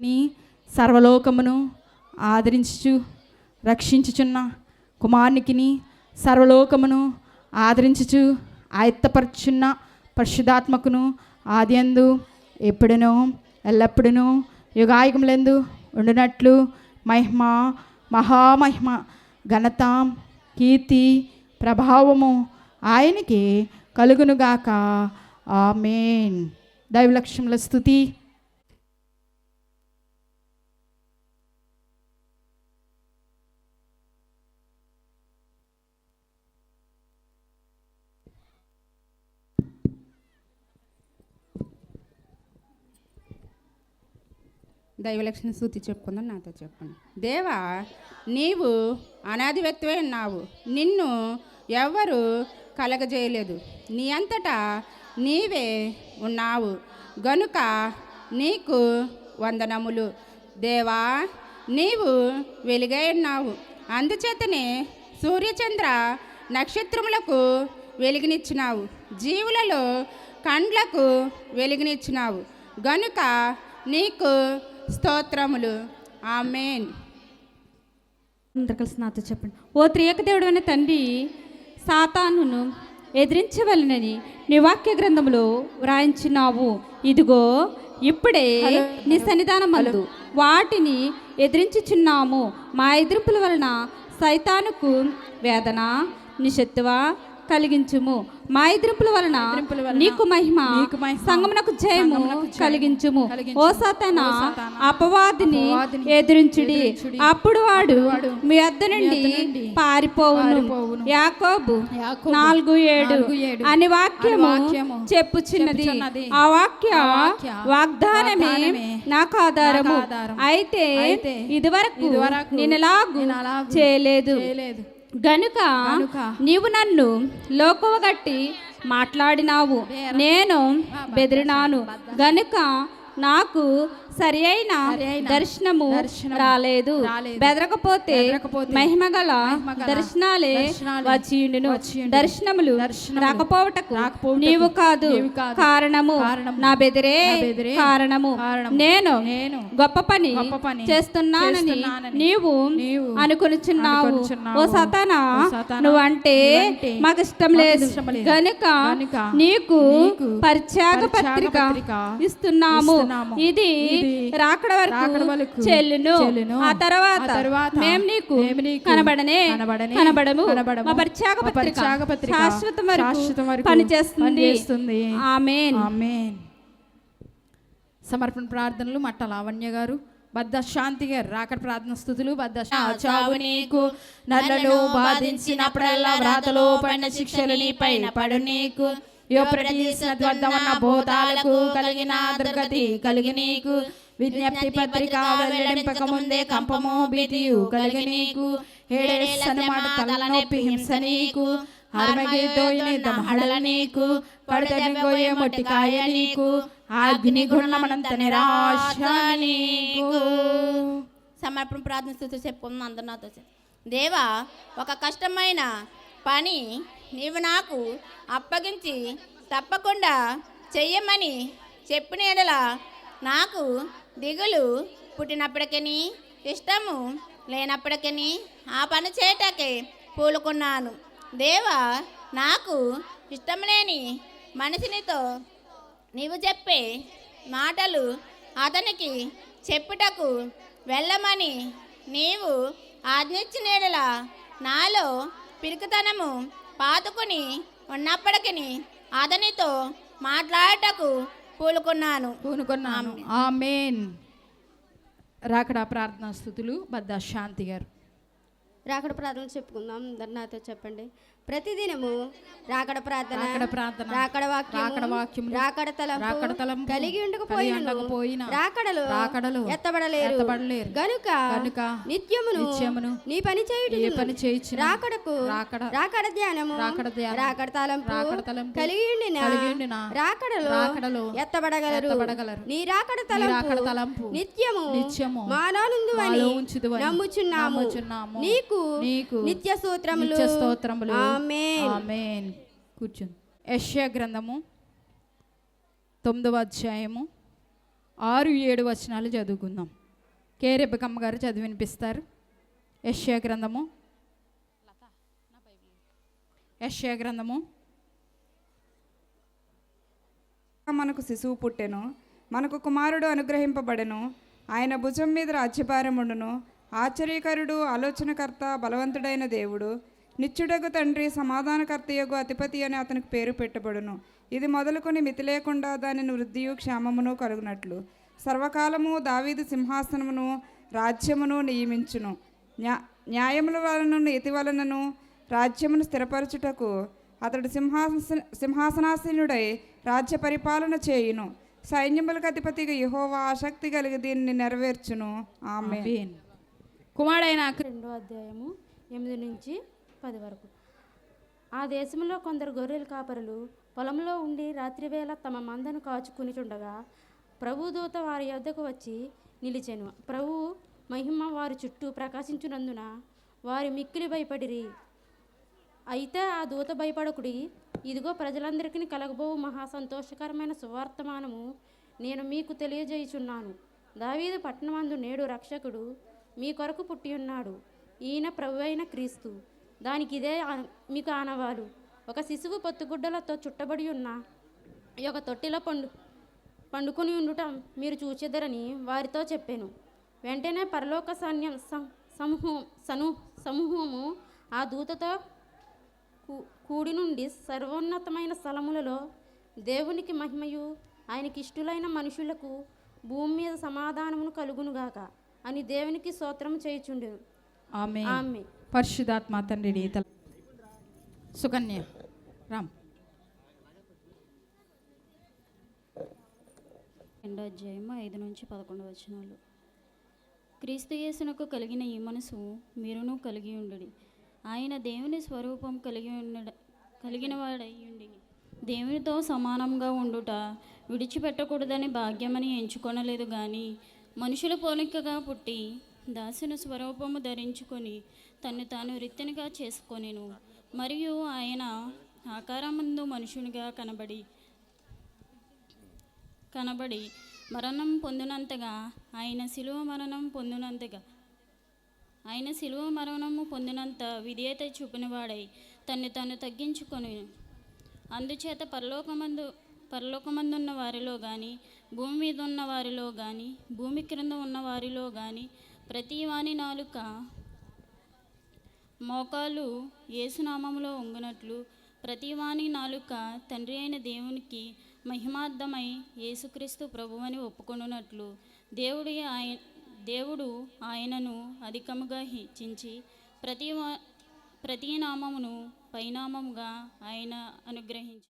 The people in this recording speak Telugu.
నీ సర్వలోకమును ఆదరించుచు రక్షించుచున్న కుమారునికిని సర్వలోకమును ఆదరించుచు ఆయత్తపరచున్న పరిశుధాత్మకును ఆదియందు ఎప్పుడునూ ఎల్లప్పుడునూ యుగాయుగములందు ఉండునట్లు మహిమ మహామహిమ ఘనత కీర్తి ప్రభావము ఆయనకి కలుగునుగాక. ఆమెన్. దైవలక్ష్యముల స్థుతి దైవలక్షణ సూతి చెప్పుకుందని నాతో చెప్పండి. దేవా నీవు అనాది ఉన్నావు. నిన్ను ఎవ్వరు కలగజేయలేదు. నీ అంతటా నీవే ఉన్నావు. గనుక నీకు వందనములు. దేవా నీవు వెలుగై ఉన్నావు. అందుచేతనే సూర్యచంద్ర నక్షత్రములకు వెలుగునిచ్చినావు. జీవులలో కండ్లకు వెలుగునిచ్చినావు. గనుక నీకు స్తోత్రములు. ఆమెన్. అందరు కలిసి నాతో చెప్పండి. ఓ త్రియక దేవుడైన తండ్రి సాతానును ఎదిరించవలనని నీ వాక్య గ్రంథంలో వ్రాయించినావు ఇదిగో ఇప్పుడే నీ సన్నిధానం మందు వాటిని ఎదిరించుచున్నాము. మా ఎదిరింపుల వలన సైతానుకు వేదన నిషత్తువ కలిగించుము మా ఎదిరింపుల వలన నీకు మహిమ నీకు మహిమ, సంగమునకు జయము కలిగించుము. ఓ సతన అపవాదిని ఎదిరించుడి. అప్పుడు వాడు మీ వద్ద నుండి పారిపోవును. యాకోబు నాలుగు ఏడు అని వాక్యము చెప్పుచున్నది. ఆ వాక్య వాగ్దానమే నాకు ఆధారము. అయితే ఇదివరకు చేయలేదు చేయలేదు గనుక నీవు నన్ను లోకువగట్టి మాట్లాడినావు. నేను బెదిరినాను. గనుక నాకు సరి అయిన సరియైన దర్శనము రాలేదు. బెదరకపోతే మహిమగల మహిమగల దర్శనాలే వచ్చియుండును. దర్శనములు రాకపోవటకు నీవు కాదు. కారణము. నా బెదిరే కారణము. నేను గొప్ప పని చేస్తున్నానని నీవు నీవు అనుకొనుచున్నావు. ఓ సతానా నువ్వంటే మాకు ఇష్టం లేదు. గనుక గనుక నీకు పరిత్యాగ పత్రిక ఇస్తున్నాము ఇది రాకడ వరకు చెల్లును. ఆ తర్వాత మేము నీకు కనబడనే కనబడము. మా పరిత్యాగ పత్రిక శాశ్వతం వరకు పనిచేస్తుంది. ఆమేన్. ఆమేన్. సమర్పణ ప్రార్థనలు మట్ట లావణ్య గారు. బద్ద శాంతి గారు రాకడ ప్రార్థన స్థుతులు. బద్ద చావు నీకు. నల్లలో బాధించినప్పుడల్లా వ్రాతలో పడిన శిక్షలు నీపై పడు నీకు. యోప్రటీస్ నది ఉన్న భూతాలకు కలిగిన దుర్గతి కలిగి నీకు. విజ్ఞప్తి పత్రిక వెల్లడింపక ముందే కంపము భీతియు కలిగి నీకు. ఏడేళ్ళ మాట తలనొప్పి హింస నీకు. హర్మగీతోయని దమహడల నీకు. పడతనిగోయే మొట్టికాయ నీకు. అగ్ని గుణమనంత నిరాశ నీకు. సమర్పణ ప్రార్థన స్థుతి చెప్పుకుందాం అందరు దేవా ఒక కష్టమైన పని నీవు నాకు అప్పగించి తప్పకుండా చెయ్యమని చెప్పిన ఎడల నాకు దిగులు పుట్టినప్పటికీ ఇష్టము లేనప్పటికీ ఆ పని చేయటకే పూలుకున్నాను. దేవా నాకు ఇష్టం లేని మనిషినితో నీవు చెప్పే మాటలు అతనికి చెప్పుటకు వెళ్ళమని నీవు ఆజ్ఞించినలా నాలో పిరికితనము పాతుకుని ఉన్నప్పటికీ అతనితో మాట్లాడటకు పూలుకున్నాను పూనుకున్నాను. ఆమెన్. రాకడా ప్రార్థనా స్థుతులు. బద్ద శాంతి గారు. రాకడ ప్రార్థన చెప్పుకుందాం. అందరు నాతో చెప్పండి. ప్రతిదినము రాకడ ప్రార్థన రాకడ ప్రార్థన, రాకడ వాక్యము రాకడ వాక్యములు, రాకడ తలంపు రాకడ తలంపు, కలిగి ఉండకపోయినా, రాకడలు రాకడలు ఎత్తబడలేరు. ఎత్తబడలేరు. గనుక గనుక నిత్యమును నిత్యమును నీ పని చేయుట ఏ పని చేయుచును, రాకడకు రాకడ రాకడ ధ్యానము రాకడ ధ్యానము, రాకడ తలంపు రాకడ తలంపు, కలిగి ఉండిన కలిగి ఉండిన రాకడలు రాకడలు ఎత్తబడగలరు. ఎత్తబడగలరు. నీ రాకడ రాకడ తలంపు నిత్యము నిత్యము మానానందు అని నమ్ముచున్నాము. నీకు నీకు నిత్య సూత్రములు నిత్య స్తోత్రములు ఆమేన్. ఆమేన్. కూర్చుంది యెషయా గ్రంథము తొమ్మిదవ అధ్యాయము ఆరు ఏడు వచనాలు చదువుకుందాం. కే. రెబ్బకమ్మ గారు చదివి వినిపిస్తారు. యశ్యా గ్రంథము యశ్యా గ్రంథము మనకు శిశువు పుట్టెను మనకు కుమారుడు అనుగ్రహింపబడెను ఆయన భుజం మీద రాజ్యభారముండును ఆశ్చర్యకరుడు ఆలోచనకర్త బలవంతుడైన దేవుడు. నిత్యుడకు తండ్రి సమాధానకర్తయగు అధిపతి అని అతనికి పేరు పెట్టబడును. ఇది మొదలుకొని మితి లేకుండా దానిని వృద్ధియు క్షేమమును కలుగునట్లు సర్వకాలము దావీదు సింహాసనమును రాజ్యమును నియమించును. న్యా న్యాయముల వలన నీతి వలనను రాజ్యమును స్థిరపరచుటకు అతడు సింహాసన సింహాసనాసీనుడై రాజ్య పరిపాలన చేయును. సైన్యములకు అధిపతిగా యహోవా ఆసక్తి కలిగి దీన్ని నెరవేర్చును. ఆమె కుమారుడైన రెండో అధ్యాయము ఎనిమిది నుంచి పది వరకు. ఆ దేశంలో కొందరు గొర్రెల కాపరులు పొలంలో ఉండి రాత్రివేళ తమ మందను కాచుకునిచుండగా ప్రభుదూత వారి యొద్దకు వచ్చి నిలిచెను. ప్రభు మహిమ వారి చుట్టూ ప్రకాశించినందున వారి మిక్కిలి భయపడిరి. అయితే ఆ దూత భయపడకుడి ఇదిగో ప్రజలందరికీ కలగబోవు మహా సంతోషకరమైన సువార్తమానము నేను మీకు తెలియజేయుచున్నాను. దావీదు పట్టణమందు నేడు రక్షకుడు మీ కొరకు పుట్టి ఉన్నాడు. ఈయన ప్రభు అయిన క్రీస్తు. దానికి ఇదే మీకు ఆనవాలు. ఒక శిశువు పొత్తుగుడ్డలతో చుట్టబడి ఉన్న ఈ యొక్క తొట్టిలో పండు పండుకొని ఉండటం మీరు చూచెదరని వారితో చెప్పాను. వెంటనే పరలోక సైన్యం సం- సమూహం సను సమూహము ఆ దూతతో కూడి నుండి సర్వోన్నతమైన స్థలములలో దేవునికి మహిమయు ఆయనకి ఇష్టులైన మనుషులకు భూమి మీద సమాధానమును కలుగునుగాక. అని దేవునికి స్తోత్రం చేయుచుండెను ఆమె ఆమె పరిశుధాత్మ తండ్రి నీతల సుకన్య రామ్. రెండో అధ్యాయము ఐదు నుంచి పదకొండు వచనాలు. క్రీస్తు యేసునకు కలిగిన ఈ మనసు మీరును కలిగి ఉండుడి. ఆయన దేవుని స్వరూపం కలిగి ఉండ కలిగిన వాడై ఉండి. దేవునితో సమానంగా ఉండుట విడిచిపెట్టకూడదని భాగ్యమని ఎంచుకొనలేదు కానీ మనుషుల పోలికగా పుట్టి దాసుని స్వరూపము ధరించుకొని తను తాను రిక్తనిగా చేసుకొనెను. మరియు ఆయన ఆకారమందు మనుషునిగా కనబడి కనబడి మరణం పొందినంతగా ఆయన శిలువ మరణం పొందినంతగా ఆయన శిలువ మరణము పొందినంత విధేయత చూపినవాడై తన్ను తను తగ్గించుకొని అందుచేత పరలోకమందు పరలోకమందున్న వారిలో కానీ భూమి మీద ఉన్న వారిలో కానీ భూమి క్రింద ఉన్న వారిలో కానీ ప్రతి వాని నాలుక మోకాలు యేసునామములో ఉంగునట్లు ప్రతివాని నాలుక తండ్రి అయిన దేవునికి మహిమార్థమై యేసుక్రీస్తు ప్రభువని ఒప్పుకొనున్నట్లు దేవుడి ఆయన దేవుడు ఆయనను అధికముగా హెచ్చించి ప్రతి వా- ప్రతి నామమును పైనామముగా ఆయన అనుగ్రహించి